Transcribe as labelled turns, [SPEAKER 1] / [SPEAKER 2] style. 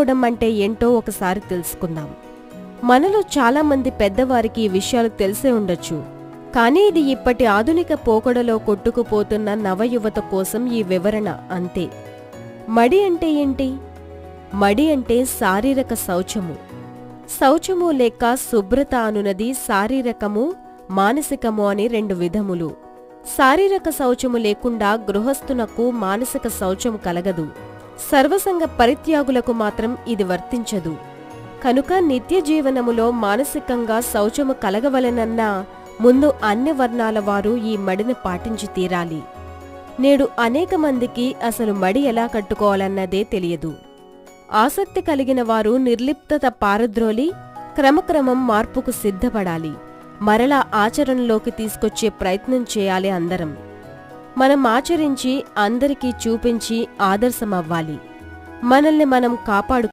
[SPEAKER 1] తెలుసుకోవడం అంటే ఏంటో ఒకసారి తెలుసుకుందాం. మనలో చాలామంది పెద్దవారికి ఈ విషయాలు తెలిసే ఉండొచ్చు. కానీ ఇది ఇప్పటి ఆధునిక పోకడలో కొట్టుకుపోతున్న నవయువత కోసం ఈ వివరణ అంతే. మడి అంటే ఏంటి? మడి అంటే శారీరక శౌచము. శౌచము లేక శుభ్రత అనునది శారీరకము మానసికము అని రెండు విధములు. శారీరక శౌచము లేకుండా గృహస్థునకు మానసిక శౌచము కలగదు. సర్వసంగ పరిత్యాగులకు మాత్రం ఇది వర్తించదు. కనుక నిత్య జీవనములో మానసికంగా శౌచము కలగవలనన్నా ముందు అన్ని వర్ణాల వారు ఈ మడిని పాటించి తీరాలి. నేడు అనేక మందికి అసలు మడి ఎలా కట్టుకోవాలన్నదే తెలియదు. ఆసక్తి కలిగిన వారు నిర్లిప్తత పారద్రోలి క్రమక్రమం మార్పుకు సిద్ధపడాలి. మరలా ఆచరణలోకి తీసుకొచ్చే ప్రయత్నం చేయాలి అందరం. మనం ఆచరించి అందరికీ చూపించి ఆదర్శమవ్వాలి. మనల్ని మనం కాపాడు